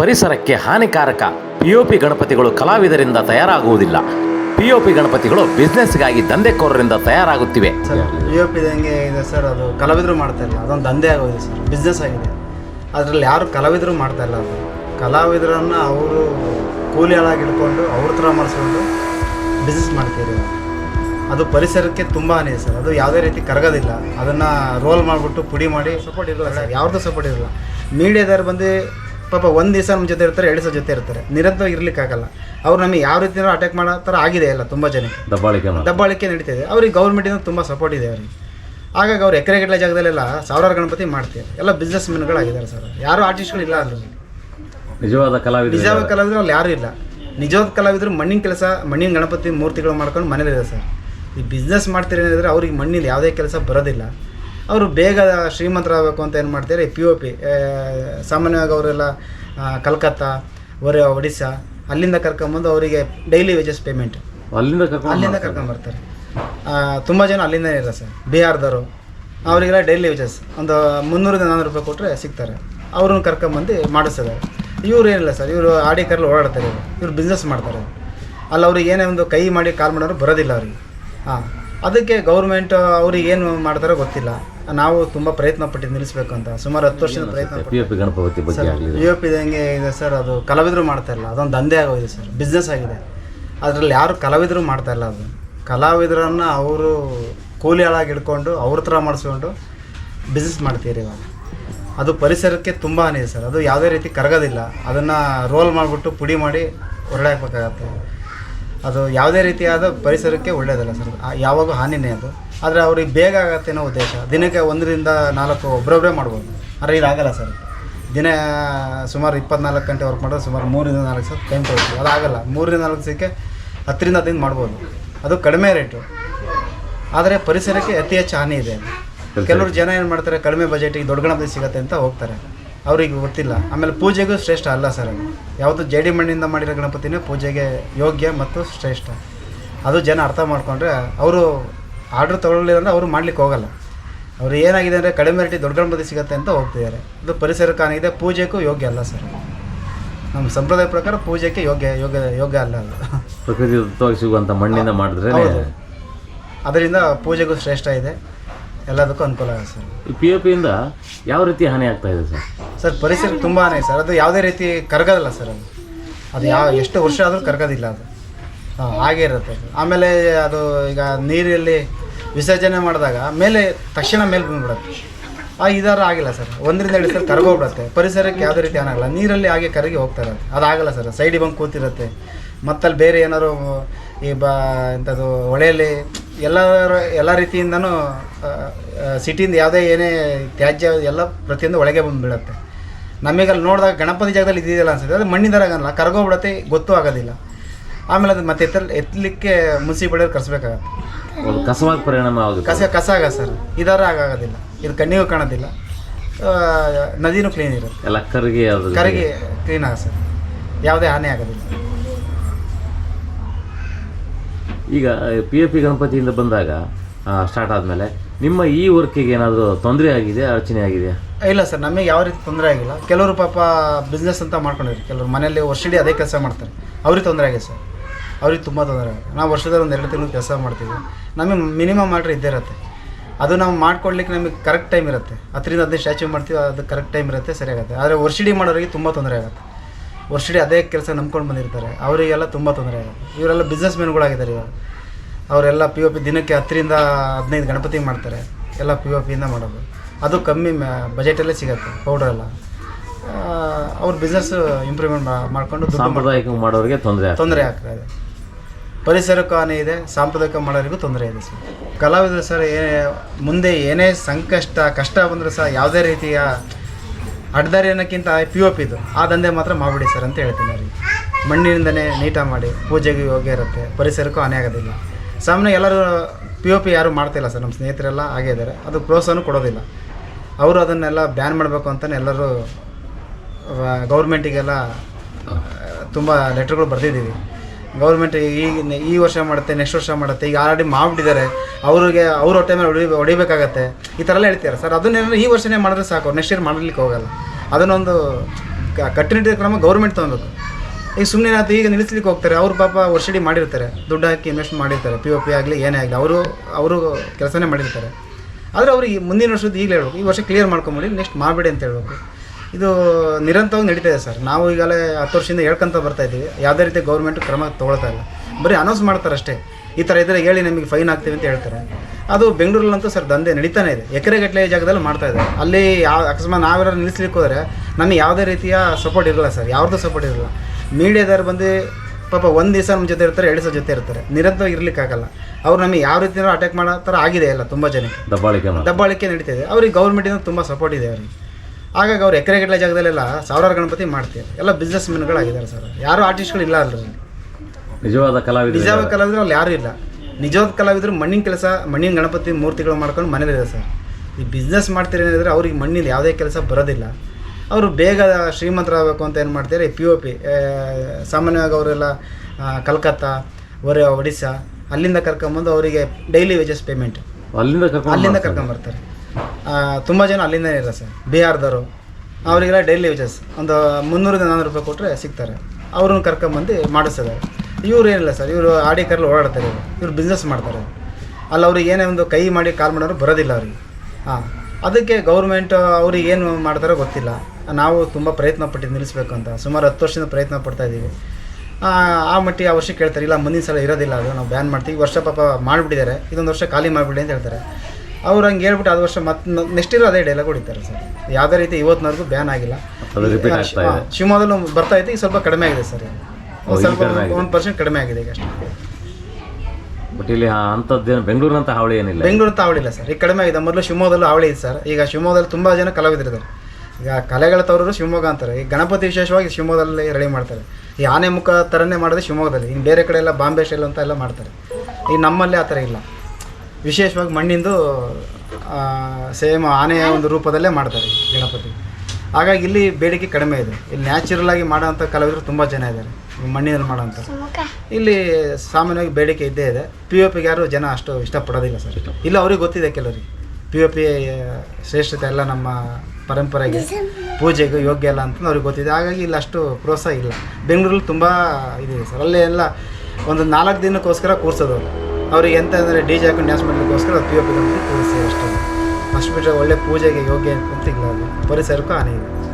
ಪರಿಸರಕ್ಕೆ ಹಾನಿಕಾರಕ. ಪಿಒಪಿ ಗಣಪತಿಗಳು ಕಲಾವಿದರಿಂದ ತಯಾರಾಗುವುದಿಲ್ಲ. ಪಿಒಪಿ ಗಣಪತಿಗಳು ಬಿಸ್ನೆಸ್ಗಾಗಿ ದಂಧೆಕೋರರಿಂದ ತಯಾರಾಗುತ್ತಿವೆ. ಸರ್ ಪಿ ಒ ಪಿ ಹೆಂಗೆ ಇದೆ ಸರ್, ಅದು ಕಲಾವಿದರು ಮಾಡ್ತಾ ಇಲ್ಲ. ಅದೊಂದು ದಂಧೆ ಸರ್ ಬಿಸ್ನೆಸ್ ಆಗಿದೆ. ಅದರಲ್ಲಿ ಯಾರು ಕಲಾವಿದರು ಮಾಡ್ತಾ ಇಲ್ಲ ಅದು. ಕಲಾವಿದರನ್ನು ಅವರು ಕೂಲಿ ಆಳಾಗಿ ಇಟ್ಕೊಂಡು ಅವ್ರ ಥರ ಮಾಡಿಸ್ಕೊಂಡು ಬಿಸ್ನೆಸ್ ಮಾಡ್ತೀರಿ ಅದು ಪರಿಸರಕ್ಕೆ ತುಂಬ ಹಾನಿ ಸರ್. ಅದು ಯಾವುದೇ ರೀತಿ ಕರಗೋದಿಲ್ಲ. ಅದನ್ನು ರೋಲ್ ಮಾಡಿಬಿಟ್ಟು ಪುಡಿ ಮಾಡಿ ಸಪೋರ್ಟ್ ಇರಲ್ಲ ಸರ್? ಯಾರ್ದು ಸಪೋರ್ಟ್ ಇರಲ್ಲ. ಮೀಡಿಯಾದವ್ರು ಬಂದು ಪಾಪ ಒಂದು ದಿವಸ ನಮ್ಮ ಜೊತೆ ಇರ್ತಾರೆ ಎರಡು ದಿವಸ ಜೊತೆ ಇರ್ತಾರೆ. ನಿರಂತರ ಇರ್ಲಿಕ್ಕಾಗಲ್ಲ. ಅವ್ರು ನಮಗೆ ಯಾವ ರೀತಿ ಅಟ್ಯಾಕ್ ಮಾಡೋ ಥರ ಆಗಿದೆ ಎಲ್ಲ ತುಂಬ ಜನ ದಬ್ಬಾಳಿಕೆ ದಬ್ಬಾಳಿಕೆ ನಡೀತಿದೆ ಅವ್ರಿಗೆ ಗೌರ್ಮೆಂಟಿಂದ ತುಂಬ ಸಪೋರ್ಟ್ ಇದೆ ಅವ್ರಿಗೆ. ಹಾಗಾಗಿ ಅವ್ರು ಎಕರೆಗಟ್ಟಲೆ ಜಾಗದಲ್ಲೆಲ್ಲ ಸಾವಿರಾರು ಗಣಪತಿ ಮಾಡ್ತೀವಿ. ಎಲ್ಲ ಬಿಸ್ನೆಸ್ ಮೆನ್ಗಳಾಗಿದ್ದಾರೆ ಸರ್ ಯಾರು ಆರ್ಟಿಸ್ಟ್ಗಳು ಇಲ್ಲ ಅದ್ರಲ್ಲಿ ನಿಜವಾದ ಕಲಾವಿದ ನಿಜವಾದ ಕಲಾವಿದರು ಅಲ್ಲಿ ಯಾರೂ ಇಲ್ಲ. ನಿಜವಾದ ಕಲಾವಿದರು ಮಣ್ಣಿನ ಕೆಲಸ ಮಣ್ಣಿನ ಗಣಪತಿ ಮೂರ್ತಿಗಳು ಮಾಡ್ಕೊಂಡು ಮನೇಲಿದೆ ಸರ್. ಈ ಬಿಸ್ನೆಸ್ ಮಾಡ್ತೀರಿ ಏನಿದ್ರೆ ಅವ್ರಿಗೆ ಮಣ್ಣಿನ ಯಾವುದೇ ಕೆಲಸ ಬರೋದಿಲ್ಲ. ಅವರು ಬೇಗ ಶ್ರೀಮಂತರಾಗಬೇಕು ಅಂತ ಏನು ಮಾಡ್ತಾರೆ ಪಿ ಒ ಪಿ ಸಾಮಾನ್ಯವಾಗಿ ಅವರೆಲ್ಲ ಕಲ್ಕತ್ತಾ ಒರೆ ಒಡಿಸ್ಸಾ ಅಲ್ಲಿಂದ ಕರ್ಕೊಂಬಂದು ಅವರಿಗೆ ಡೈಲಿ ವೇಜಸ್ ಪೇಮೆಂಟ್ ಅಲ್ಲಿಂದ ಅಲ್ಲಿಂದ ಕರ್ಕೊಂಬರ್ತಾರೆ ತುಂಬ ಜನ ಅಲ್ಲಿಂದ ಇಲ್ಲ ಸರ್. ಬಿಹಾರದವರು. ಅವರಿಗೆಲ್ಲ ಡೈಲಿ ವೇಜಸ್ ಒಂದು ಮುನ್ನೂರಿಂದ ನಾನ್ನೂರು ರೂಪಾಯಿ ಕೊಟ್ಟರೆ ಸಿಗ್ತಾರೆ. ಅವ್ರನ್ನ ಕರ್ಕೊಂಬಂದು ಮಾಡಿಸ್ತಾರೆ. ಇವ್ರು ಏನಿಲ್ಲ ಸರ್. ಇವರು ಆಡಿ ಕರ್ಲಿ ಓಡಾಡ್ತಾರೆ. ಇವರು ಇವ್ರು ಬಿಸ್ನೆಸ್ ಮಾಡ್ತಾರೆ. ಅಲ್ಲಿ ಅವ್ರಿಗೆ ಏನೇ ಒಂದು ಕೈ ಮಾಡಿ ಕಾಲ್ ಮಾಡೋರು ಬರೋದಿಲ್ಲ ಅವ್ರಿಗೆ. ಹಾಂ ಅದಕ್ಕೆ ಗೌರ್ಮೆಂಟ್ ಅವ್ರಿಗೆ ಏನು ಮಾಡ್ತಾರೋ ಗೊತ್ತಿಲ್ಲ. ನಾವು ತುಂಬ ಪ್ರಯತ್ನ ಪಟ್ಟು ನಿಲ್ಲಿಸಬೇಕು ಅಂತ. ಸುಮಾರು ಹತ್ತು ವರ್ಷದ ಪ್ರಯತ್ನ ಪಟ್ಟು ಎಫ್ ಗಣಪತಿ ಬಗ್ಗೆ ಆಗಲಿ ಯು ಪಿ ಹೆಂಗೆ ಇದೆ ಸರ್ ಅದು ಕಲಾವಿದರು ಮಾಡ್ತಾ ಇಲ್ಲ ಅದೊಂದು ದಂಧೆ ಆಗೋಗಿದೆ ಸರ್ ಬಿಸ್ನೆಸ್ ಆಗಿದೆ. ಅದರಲ್ಲಿ ಯಾರು ಕಲಾವಿದರು ಮಾಡ್ತಾ ಇಲ್ಲ ಅದು. ಕಲಾವಿದರನ್ನು ಅವರು ಕೂಲಿ ಆಳಾಗಿ ಹಿಡ್ಕೊಂಡು ಅವ್ರ ಥರ ಮಾಡಿಸ್ಕೊಂಡು ಬಿಸ್ನೆಸ್ ಮಾಡ್ತೀರಿ ಇವಾಗ. ಅದು ಪರಿಸರಕ್ಕೆ ತುಂಬ ಹಾನಿ ಇದೆ ಸರ್ ಅದು ಯಾವುದೇ ರೀತಿ ಕರಗೋದಿಲ್ಲ. ಅದನ್ನು ರೋಲ್ ಮಾಡಿಬಿಟ್ಟು ಪುಡಿ ಮಾಡಿ ಹೊರಡೆ ಹಾಕ್ಬೇಕಾಗತ್ತೆ. ಅದು ಯಾವುದೇ ರೀತಿಯಾದ ಪರಿಸರಕ್ಕೆ ಒಳ್ಳೆಯದಲ್ಲ ಸರ್ ಯಾವಾಗೂ ಹಾನಿನೇ ಅದು. ಆದರೆ ಅವ್ರಿಗೆ ಬೇಗ ಆಗತ್ತೆ ಅನ್ನೋ ಉದ್ದೇಶ. ದಿನಕ್ಕೆ ಒಂದರಿಂದ ನಾಲ್ಕು ಒಬ್ಬರೊಬ್ಬರೇ ಮಾಡ್ಬೋದು. ಆದರೆ ಇದಾಗಲ್ಲ ಸರ್. ದಿನ ಸುಮಾರು ಇಪ್ಪತ್ನಾಲ್ಕು ಗಂಟೆ ವರ್ಕ್ ಮಾಡಿದ್ರೆ ಸುಮಾರು ಮೂರಿಂದ ನಾಲ್ಕು ಸಾವಿರ ಟೈಮ್ ತೊಗೊಳ್ತೀವಿ. ಅದಾಗಲ್ಲ ಮೂರಿಂದ ನಾಲ್ಕು ಸಿಕ್ಕೆ ಹತ್ತರಿಂದ ಹದಿನೈದು ಮಾಡ್ಬೋದು. ಅದು ಕಡಿಮೆ ರೇಟು ಆದರೆ ಪರಿಸರಕ್ಕೆ ಅತಿ ಹೆಚ್ಚು ಹಾನಿ ಇದೆ. ಕೆಲವರು ಜನ ಏನು ಮಾಡ್ತಾರೆ ಕಡಿಮೆ ಬಜೆಟಿಗೆ ದೊಡ್ಡ ಗಣಪತಿ ಸಿಗತ್ತೆ ಅಂತ ಹೋಗ್ತಾರೆ. ಅವ್ರಿಗೆ ಗೊತ್ತಿಲ್ಲ. ಆಮೇಲೆ ಪೂಜೆಗೂ ಶ್ರೇಷ್ಠ ಅಲ್ಲ ಸರ್ ಅದು. ಯಾವುದು ಜೇಡಿ ಮಣ್ಣಿಂದ ಮಾಡಿರೋ ಗಣಪತಿನೇ ಪೂಜೆಗೆ ಯೋಗ್ಯ ಮತ್ತು ಶ್ರೇಷ್ಠ. ಅದು ಜನ ಅರ್ಥ ಮಾಡಿಕೊಂಡ್ರೆ ಅವರು ಆರ್ಡ್ರ್ ತೊಗೊಳ್ಳಿಲ್ಲ ಅಂದರೆ ಅವರು ಮಾಡ್ಲಿಕ್ಕೆ ಹೋಗಲ್ಲ. ಅವ್ರು ಏನಾಗಿದೆ ಅಂದರೆ ಕಡಿಮೆ ರೇಟಿಗೆ ದೊಡ್ಡ ಗಣಪತಿ ಸಿಗತ್ತೆ ಅಂತ ಹೋಗ್ತಿದ್ದಾರೆ. ಇದು ಪರಿಸರಕ್ಕೆ ಆಗಿದೆ ಪೂಜೆಗೂ ಯೋಗ್ಯ ಅಲ್ಲ ಸರ್. ನಮ್ಮ ಸಂಪ್ರದಾಯ ಪ್ರಕಾರ ಪೂಜೆಗೆ ಯೋಗ್ಯ ಯೋಗ್ಯ ಯೋಗ್ಯ ಅಲ್ಲ ಅದು. ಪ್ರಕೃತಿ ಸಿಗುವಂಥ ಮಣ್ಣಿಂದ ಮಾಡಿದ್ರೆ. ಅದರಿಂದ ಪೂಜೆಗೂ ಶ್ರೇಷ್ಠ ಇದೆ. ಎಲ್ಲದಕ್ಕೂ ಅನುಕೂಲ ಆಗುತ್ತೆ ಸರ್. ಈ ಪಿ ಒ ಪಿಯಿಂದ ಯಾವ ರೀತಿ ಹಾನಿ ಆಗ್ತಾ ಇದೆ ಸರ್? ಸರ್ ಪರಿಸರ ಹಾನಿ ಸರ್. ಅದು ಯಾವುದೇ ರೀತಿ ಕರಗೋದಿಲ್ಲ ಸರ್ ಅದು. ಅದು ಯಾವ ಎಷ್ಟು ವರ್ಷ ಆದರೂ ಕರಗೋದಿಲ್ಲ ಅದು. ಹಾಂ ಹಾಗೆ ಇರುತ್ತೆ ಆಮೇಲೆ ಅದು ಈಗ ನೀರಲ್ಲಿ ವಿಸರ್ಜನೆ ಮಾಡಿದಾಗ ಮೇಲೆ ತಕ್ಷಣ ಮೇಲೆ ಬಂದ್ಬಿಡುತ್ತೆ. ಆ ಇದಾರ ಆಗಿಲ್ಲ ಸರ್. ಒಂದರಿಂದ ಎರಡು ಸಲ ಕರಗೋಗ್ಬಿಡುತ್ತೆ. ಪರಿಸರಕ್ಕೆ ಯಾವುದೇ ರೀತಿ ಏನಾಗಲ್ಲ ನೀರಲ್ಲಿ ಹಾಗೆ ಕರಗಿ ಹೋಗ್ತಾರೆ ಅದು ಅದಾಗಲ್ಲ ಸರ್. ಸೈಡಿಗೆ ಬಂದು ಕೂತಿರುತ್ತೆ. ಮತ್ತಲ್ಲಿ ಬೇರೆ ಏನಾದ್ರು ಈ ಬಾ ಎಂಥದ್ದು ಹೊಳೆಯಲ್ಲಿ ಎಲ್ಲ ಎಲ್ಲ ರೀತಿಯಿಂದನೂ ಸಿಟಿಯಿಂದ ಯಾವುದೇ ಏನೇ ತ್ಯಾಜ್ಯ ಎಲ್ಲ ಪ್ರತಿಯೊಂದು ಒಳಗೆ ಬಂದುಬಿಡುತ್ತೆ. ನಮಗಲ್ಲಿ ನೋಡಿದಾಗ ಗಣಪತಿ ಜಾಗದಲ್ಲಿ ಇದೆಯಲ್ಲ ಅನ್ಸುತ್ತೆ. ಅದು ಮಣ್ಣಿನ ಆಗಲ್ಲ. ಕರ್ಗೋಗ್ಬಿಡತ್ತೆ. ಗೊತ್ತೂ ಆಗೋದಿಲ್ಲ. ಆಮೇಲೆ ಅದನ್ನ ಮತ್ತೆ ಎತ್ತಲ್ ಎತ್ತಲಿಕ್ಕೆ ಕರೆಸ್ಬೇಕಾಗತ್ತೆ. ಒಂದು ಕಸವಾಗಿ ಪರಿಣಾಮ ಆಗುತ್ತೆ ಕಸ ಕಸ ಆಗ ಸರ್. ಇದಾರ ಆಗೋದಿಲ್ಲ ಇದು ಕಣ್ಣಿಗೂ ಕಾಣೋದಿಲ್ಲ. ಆ, ನದಿನೂ ಕ್ಲೀನ್ ಇರುತ್ತೆ. ಎಲ್ಲ ಕರಿಗೆ ಅದು ಕರಗಿ ಕ್ಲೀನ್ ಆಗ ಸರ್. ಯಾವುದೇ ಹಾನಿ ಆಗೋದಿಲ್ಲ. ಈಗ ಪಿ ಎ ಪಿ ಗಣಪತಿಯಿಂದ ಬಂದಾಗ ಸ್ಟಾರ್ಟ್ ಆದಮೇಲೆ ನಿಮ್ಮ ಈ ವರ್ಕಿಗೆ ಏನಾದರೂ ತೊಂದರೆ ಆಗಿದೆ ಅಡಚಣೆ ಆಗಿದೆಯಾ? ಇಲ್ಲ ಸರ್ ನಮಗೆ ಯಾವ ರೀತಿ ತೊಂದರೆ ಆಗಿಲ್ಲ. ಕೆಲವರು ಪಾಪ ಬಿಸ್ನೆಸ್ ಅಂತ ಮಾಡ್ಕೊಂಡಿದ್ರು ಕೆಲವರು ಮನೇಲಿ ವರ್ಷಿಡೀ ಅದೇ ಕೆಲಸ ಮಾಡ್ತಾರೆ. ಅವ್ರಿಗೆ ತೊಂದರೆ ಆಗಿದೆ ಸರ್. ಅವ್ರಿಗೆ ತುಂಬ ತೊಂದರೆ ಆಗುತ್ತೆ. ನಾವು ವರ್ಷದಲ್ಲಿ ಒಂದು ಎರಡು ತಿಂಗಳು ಕೆಲಸ ಮಾಡ್ತೀವಿ. ನಮಗೆ ಮಿನಿಮಮ್ ಮಾಡ್ರೆ ಇದ್ದೇ ಇರುತ್ತೆ. ಅದು ನಾವು ಮಾಡ್ಕೊಡ್ಲಿಕ್ಕೆ ನಮಗೆ ಕರೆಕ್ಟ್ ಟೈಮ್ ಇರುತ್ತೆ. ಹತ್ತರಿಂದ ಹದಿನೈದು ಸ್ಟ್ಯಾಚ್ಯೂ ಮಾಡ್ತೀವಿ ಅದು ಕರೆಕ್ಟ್ ಟೈಮ್ ಇರುತ್ತೆ ಸರಿಯಾಗುತ್ತೆ ಆದರೆ ವರ್ಷಿಡಿ ಮಾಡೋರಿಗೆ ತುಂಬ ತೊಂದರೆ ಆಗುತ್ತೆ. ವರ್ಷಿಡಿ ಅದೇ ಕೆಲಸ ನಂಬ್ಕೊಂಡು ಬಂದಿರ್ತಾರೆ. ಅವರಿಗೆಲ್ಲ ತುಂಬ ತೊಂದರೆ ಆಗುತ್ತೆ. ಇವರೆಲ್ಲ ಬಿಸ್ನೆಸ್ ಮೆನ್ಗಳಾಗಿದ್ದಾರೆ ಇವಾಗ. ಅವರೆಲ್ಲ ಪಿ ಒ ಪಿ ದಿನಕ್ಕೆ ಹತ್ತರಿಂದ ಹದಿನೈದು ಗಣಪತಿ ಮಾಡ್ತಾರೆ. ಎಲ್ಲ ಪಿ ಒ ಪಿಯಿಂದ ಮಾಡೋದು. ಅದು ಕಮ್ಮಿ ಬಜೆಟಲ್ಲೇ ಸಿಗುತ್ತೆ ಪೌಡ್ರೆಲ್ಲ ಅವ್ರ ಬಿಸ್ನೆಸ್ ಇಂಪ್ರೂವ್ಮೆಂಟ್ ಮಾಡಿಕೊಂಡು ಸಾಂಪ್ರದಾಯಿಕ ಮಾಡೋರಿಗೆ ತೊಂದರೆ ತೊಂದರೆ ಆಗ್ತಾ ಇದೆ ಪರಿಸರಕ್ಕೂ ಹಾನಿ ಇದೆ, ಸಾಂಪ್ರದಾಯಿಕ ಮಾಡೋರಿಗೂ ತೊಂದರೆ ಇದೆ ಸರ್. ಕಲಾವಿದರು ಸರ್ ಏ ಮುಂದೆ ಏನೇ ಸಂಕಷ್ಟ, ಕಷ್ಟ ಬಂದರೂ ಸಹ ಯಾವುದೇ ರೀತಿಯ ಅಡ್ದಾರಿ ಅನ್ನೋಕ್ಕಿಂತ ಪಿ ಒ ಪಿದು ಆ ದಂಧೆ ಮಾತ್ರ ಮಾಡಿಬಿಡಿ ಸರ್ ಅಂತ ಹೇಳ್ತೀನಿ ಅವ್ರಿಗೆ. ಮಣ್ಣಿನಿಂದನೇ ನೀಟಾಗಿ ಮಾಡಿ, ಪೂಜೆಗೆ ಯೋಗ್ಯ ಇರುತ್ತೆ, ಪರಿಸರಕ್ಕೂ ಹಾನಿ ಆಗೋದಿಲ್ಲ. ಸಾಮಾನ್ಯ ಎಲ್ಲರೂ ಪಿ ಒ ಪಿ ಯಾರೂ ಮಾಡ್ತಿಲ್ಲ ಸರ್, ನಮ್ಮ ಸ್ನೇಹಿತರೆಲ್ಲ ಹಾಗೇ ಇದ್ದಾರೆ. ಅದು ಪ್ರೋತ್ಸಾಹನೂ ಕೊಡೋದಿಲ್ಲ. ಅವರು ಅದನ್ನೆಲ್ಲ ಬ್ಯಾನ್ ಮಾಡಬೇಕು ಅಂತಲೇ ಎಲ್ಲರೂ ಗೌರ್ಮೆಂಟಿಗೆಲ್ಲ ತುಂಬ ಲೆಟ್ರ್ಗಳು ಬರೆದಿದ್ದೀವಿ. ಗೌರ್ಮೆಂಟ್ ಈಗ ಈ ವರ್ಷ ಮಾಡುತ್ತೆ ನೆಕ್ಸ್ಟ್ ವರ್ಷ ಮಾಡುತ್ತೆ, ಈಗ ಆಲ್ರೆಡಿ ಮಾಡಿಬಿಟ್ಟಿದ್ದಾರೆ. ಅವ್ರಿಗೆ, ಅವ್ರ ಹೊಟ್ಟೆ ಮೇಲೆ ಹೊಡಿ, ಹೊಡಿಬೇಕಾಗತ್ತೆ. ಈ ಥರ ಎಲ್ಲ ಹೇಳ್ತಾರೆ ಸರ್ ಅದನ್ನೇನಾದ್ರು ಈ ವರ್ಷನೇ ಮಾಡಿದ್ರೆ ಸಾಕು. ನೆಕ್ಸ್ಟ್ ಇಯರ್ ಮಾಡಲಿಕ್ಕೆ ಹೋಗಲ್ಲ. ಅದನ್ನೊಂದು ಕಟ್ಟುನಿಟ್ಟಿನ ಕ್ರಮ ಗೌರ್ಮೆಂಟ್ ತೊಗೊಬೇಕು ಈಗ ಸುಮ್ಮನೆ ಅದು ಈಗ ನಿಲ್ಲಿಸ್ಲಿಕ್ಕೆ ಹೋಗ್ತಾರೆ. ಅವ್ರು ಪಾಪ ವರ್ಷಡಿ ಮಾಡಿರ್ತಾರೆ. ದುಡ್ಡು ಹಾಕಿ ಇನ್ವೆಸ್ಟ್ ಮಾಡಿರ್ತಾರೆ. ಪಿ ಒ ಪಿ ಆಗಲಿ, ಏನೇ ಆಗಲಿ, ಅವರು ಅವರು ಕೆಲಸನೇ ಮಾಡಿರ್ತಾರೆ. ಆದರೆ ಅವ್ರಿಗೆ ಮುಂದಿನ ವರ್ಷದ ಈಗಲೇ ಹೇಳ್ಬೇಕು. ಈ ವರ್ಷ ಕ್ಲಿಯರ್ ಮಾಡ್ಕೊಂಬಿಡಿ ನೆಕ್ಸ್ಟ್ ಮಾಡಬೇಡಿ ಅಂತ ಹೇಳ್ಬೇಕು. ಇದು ನಿರಂತರವಾಗಿ ನಡೀತಾ ಇದೆ ಸರ್. ನಾವು ಈಗಲೇ ಹತ್ತು ವರ್ಷದಿಂದ ಹೇಳ್ಕೊಂತ ಬರ್ತಾ ಇದ್ದೀವಿ. ಯಾವುದೇ ರೀತಿ ಗೌರ್ಮೆಂಟ್ ಕ್ರಮ ತೊಗೊಳ್ತಾ ಇಲ್ಲ. ಬರೀ ಅನೌನ್ಸ್ ಮಾಡ್ತಾರೆ ಅಷ್ಟೇ. ಈ ಥರ ಇದ್ರೆ ಹೇಳಿ ನಮಗೆ ಫೈನ್ ಆಗ್ತೀವಿ ಅಂತ ಹೇಳ್ತಾರೆ. ಅದು ಬೆಂಗಳೂರಲ್ಲಂತೂ ಸರ್ ದಂಧೆ ನಡೀತಾನೆ ಇದೆ. ಎಕರೆಗಟ್ಟಲೆ ಜಾಗದಲ್ಲಿ ಮಾಡ್ತಾ ಇದೆ. ಅಲ್ಲಿ ಯಾವ ಅಕಸ್ಮಾತ್ ನಾವೇನಾದ್ರು ನಿಲ್ಲಿಸ್ಲಿಕ್ಕೆ ಹೋದರೆ ನಮಗೆ ಯಾವುದೇ ರೀತಿಯ ಸಪೋರ್ಟ್ ಇರಲ್ಲ ಸರ್. ಯಾವ್ದು ಸಪೋರ್ಟ್ ಇರಲ್ಲ. ಮೀಡಿಯಾದವ್ರು ಬಂದು ಪಾಪ ಒಂದು ದಿವಸ ನಮ್ಮ ಜೊತೆ ಇರ್ತಾರೆ ಎರಡು ದಿವಸ ಜೊತೆ ಇರ್ತಾರೆ. ನಿರಂತರ ಇರಲಿಕ್ಕಾಗಲ್ಲ ಅವ್ರು ನಮಗೆ ಯಾವ ರೀತಿಯೂ ಅಟ್ಯಾಕ್ ಮಾಡೋ ಥರ ಆಗಿದೆ ಎಲ್ಲ ತುಂಬ ಜನಕ್ಕೆ. ದಬ್ಬಾಳಿಕೆ ದಬ್ಬಾಳಿಕೆ ನಡೀತಿದೆ ಅವ್ರಿಗೆ ಗೌರ್ಮೆಂಟಿಂದ ತುಂಬ ಸಪೋರ್ಟ್ ಇದೆ ಅವ್ರಿಗೆ. ಹಾಗಾಗಿ ಅವ್ರು ಎಕರೆಗಟ್ಟಲೆ ಜಾಗದಲ್ಲೆಲ್ಲ ಸಾವಿರಾರು ಗಣಪತಿ ಮಾಡ್ತೀವಿ. ಎಲ್ಲ ಬಿಸ್ನೆಸ್ ಮೆನ್ಗಳಾಗಿದ್ದಾರೆ ಸರ್. ಯಾರು ಆರ್ಟಿಸ್ಟ್ಗಳು ಇಲ್ಲ ಅಲ್ರಿ. ನಿಜವಾದ ಕಲಾವಿದ ನಿಜವಾದ ಕಲಾವಿದ್ರು ಅಲ್ಲಿ ಯಾರೂ ಇಲ್ಲ. ನಿಜವಾದ ಕಲಾವಿದರು ಮಣ್ಣಿನ ಕೆಲಸ ಮಣ್ಣಿನ ಗಣಪತಿ ಮೂರ್ತಿಗಳು ಮಾಡ್ಕೊಂಡು ಮನೇಲಿದೆ ಸರ್. ಈ ಬಿಸ್ನೆಸ್ ಮಾಡ್ತೀರಿ ಏನಿದ್ರೆ ಅವ್ರಿಗೆ ಮಣ್ಣಿನ ಯಾವುದೇ ಕೆಲಸ ಬರೋದಿಲ್ಲ. ಅವರು ಬೇಗ ಶ್ರೀಮಂತರಾಗಬೇಕು ಅಂತ ಏನು ಮಾಡ್ತಾರೆ ಪಿ ಒ ಪಿ ಸಾಮಾನ್ಯವಾಗಿ ಅವರೆಲ್ಲ ಕಲ್ಕತ್ತಾ ಒರೆ ಒಡಿಸ್ಸಾ ಅಲ್ಲಿಂದ ಕರ್ಕೊಂಬಂದು ಅವರಿಗೆ ಡೈಲಿ ವೇಜಸ್ ಪೇಮೆಂಟ್ ಅಲ್ಲಿಂದ ಕರ್ಕೊಂಡು ಅಲ್ಲಿಂದ ಕರ್ಕೊಂಬರ್ತಾರೆ. ತುಂಬ ಜನ ಅಲ್ಲಿಂದ ಇರೋ ಸರ್ ಬಿಹಾರದವರು. ಅವರಿಗೆಲ್ಲ ಡೈಲಿ ವೇಜಸ್ ಒಂದು ಮುನ್ನೂರಿಂದ ನಾನ್ನೂರು ರೂಪಾಯಿ ಕೊಟ್ಟರೆ ಸಿಗ್ತಾರೆ. ಅವ್ರನ್ನ ಕರ್ಕೊಂಬಂದು ಮಾಡಿಸ್ತಿದ್ದಾರೆ. ಇವ್ರು ಏನಿಲ್ಲ ಸರ್ ಇವರು ಆಡಿ ಕರ್ಲು ಓಡಾಡ್ತಾರೆ ಇವರು ಇವ್ರು ಬಿಸ್ನೆಸ್ ಮಾಡ್ತಾರೆ. ಅಲ್ಲಿ ಅವ್ರಿಗೆ ಏನೇ ಒಂದು ಕೈ ಮಾಡಿ ಕಾಲ್ ಮಾಡೋರು ಬರೋದಿಲ್ಲ ಅವ್ರಿಗೆ. ಹಾಂ ಅದಕ್ಕೆ ಗೌರ್ಮೆಂಟ್ ಅವ್ರಿಗೆ ಏನು ಮಾಡ್ತಾರೋ ಗೊತ್ತಿಲ್ಲ. ನಾವು ತುಂಬ ಪ್ರಯತ್ನ ಪಟ್ಟು ನಿಲ್ಲಿಸ್ಬೇಕು ಅಂತ ಸುಮಾರು ಹತ್ತು ವರ್ಷದಿಂದ ಪ್ರಯತ್ನ ಪಡ್ತಾ ಇದ್ದೀವಿ. ಆ, ಆ ಮಟ್ಟಿಗೆ ಆ ವರ್ಷ ಕೇಳ್ತಾರೆ ಇಲ್ಲ ಮುಂದಿನ ಸಲ ಇರೋದಿಲ್ಲ ಅದು ನಾವು ಬ್ಯಾನ್ ಮಾಡ್ತೀವಿ. ವರ್ಷ ಪಾಪ ಮಾಡಿಬಿಟ್ಟಿದ್ದಾರೆ. ಇದೊಂದು ವರ್ಷ ಖಾಲಿ ಮಾಡಿಬಿಡಿ ಅಂತ ಹೇಳ್ತಾರೆ. ಅವ್ರು ಹಂಗೆ ಹೇಳ್ಬಿಟ್ಟು ಅದು ವರ್ಷ ಮತ್ತೆ ನೆಕ್ಸ್ಟ್ ಇರೋ ಅದೇ ಡೈಲಾಗ್ ಹೊಡಿತಾರೆ ಸರ್. ಯಾವುದೇ ರೀತಿ ಇವತ್ತಿನವರೆಗೂ ಬ್ಯಾನ್ ಆಗಿಲ್ಲ. ಶಿವಮೊಗ್ಗದಲ್ಲೂ ಬರ್ತಾ ಇತ್ತು ಈಗ ಸ್ವಲ್ಪ ಕಡಿಮೆ ಆಗಿದೆ ಸರ್. ಸ್ವಲ್ಪ. ಒಂದು ಪರ್ಸೆಂಟ್ ಕಡಿಮೆ ಆಗಿದೆ ಈಗ ಅಷ್ಟೇ. ಬಟ್ ಇಲ್ಲಿ ಅಂಥದ್ದೇನು ಬೆಂಗಳೂರಿನಂತ ಹಾವಳಿ ಏನಿಲ್ಲ ಬೆಂಗಳೂರು ಹಾವಳಿ ಅವಳಿಲ್ಲ ಸರ್. ಈಗ ಕಡಿಮೆ ಆಗಿದೆ. ಮೊದಲು ಶಿವಮೊಗ್ಗದಲ್ಲೂ ಅವಳಿ ಇದೆ ಸರ್. ಈಗ ಶಿವಮೊಗ್ಗದಲ್ಲಿ ತುಂಬ ಜನ ಕಲಾವಿದರಿದ್ದಾರೆ. ಈಗ ಕಲೆಗಳ ತವರು ಶಿವಮೊಗ್ಗ ಅಂತಾರೆ. ಈಗ ಗಣಪತಿ ವಿಶೇಷವಾಗಿ ಶಿವಮೊಗ್ಗದಲ್ಲಿ ರೆಡಿ ಮಾಡ್ತಾರೆ. ಈ ಆನೆ ಮುಖ ಥರನೇ ಮಾಡಿದ್ರೆ ಶಿವಮೊಗ್ಗದಲ್ಲಿ. ಇನ್ನು ಬೇರೆ ಕಡೆ ಎಲ್ಲ ಬಾಂಬೆ ಸ್ಟೈಲ್ ಅಂತ ಎಲ್ಲ ಮಾಡ್ತಾರೆ. ಈಗ ನಮ್ಮಲ್ಲಿ ಆ ಥರ ಇಲ್ಲ. ವಿಶೇಷವಾಗಿ ಮಣ್ಣಿಂದು ಸೇಮ್ ಆನೆಯ ಒಂದು ರೂಪದಲ್ಲೇ ಮಾಡ್ತಾರೆ ಗಣಪತಿ. ಹಾಗಾಗಿ ಇಲ್ಲಿ ಬೇಡಿಕೆ ಕಡಿಮೆ ಇದೆ. ಇಲ್ಲಿ ನ್ಯಾಚುರಲ್ ಆಗಿ ಮಾಡೋಂಥ ಕಲಾವಿದರು ತುಂಬ ಜನ ಇದ್ದಾರೆ. ಮಣ್ಣಿನಲ್ಲಿ ಮಾಡೋಂಥ ಇಲ್ಲಿ ಸಾಮಾನ್ಯವಾಗಿ ಬೇಡಿಕೆ ಇದ್ದೇ ಇದೆ. ಪಿ ಒ ಪಿಗೆ ಯಾರು ಜನ ಅಷ್ಟು ಇಷ್ಟಪಡೋದಿಲ್ಲ ಸರ್. ಇಲ್ಲ ಅವ್ರಿಗೆ ಗೊತ್ತಿದೆ ಕೆಲವರಿಗೆ. ಪಿ ಒ ಪಿ ಶ್ರೇಷ್ಠತೆ ಎಲ್ಲ ನಮ್ಮ ಪರಂಪರೆಗೆ ಪೂಜೆಗೆ ಯೋಗ್ಯ ಅಲ್ಲ ಅಂತ ಅವ್ರಿಗೆ ಗೊತ್ತಿದೆ. ಹಾಗಾಗಿ ಇಲ್ಲಿ ಅಷ್ಟು ಪ್ರೋತ್ಸಾಹ ಇಲ್ಲ. ಬೆಂಗಳೂರಲ್ಲಿ ತುಂಬ ಇದಿದೆ ಸರ್. ಅಲ್ಲೇ ಎಲ್ಲ ಒಂದು ನಾಲ್ಕು ದಿನಕ್ಕೋಸ್ಕರ ಕೂರಿಸೋದು ಅವ್ರು. ಅವ್ರಿಗೆ ಎಂತ ಅಂದರೆ ಡಿ ಜೆ ಹಾಕೊಂಡು ಡ್ಯಾನ್ಸ್ ಮಾಡಲಿಕ್ಕೋಸ್ಕರ ಪಿ ಒ ಪಿ ಕೂರಿಸಿ ಅಷ್ಟೇ. ಅಷ್ಟು ಬಿಟ್ಟರೆ ಒಳ್ಳೆ ಪೂಜೆಗೆ ಯೋಗ್ಯ ಅಂತ ಇಲ್ಲ ಅದು. ಪರಿಸರಕ್ಕೂ ಹಾನಿ ಇದೆ.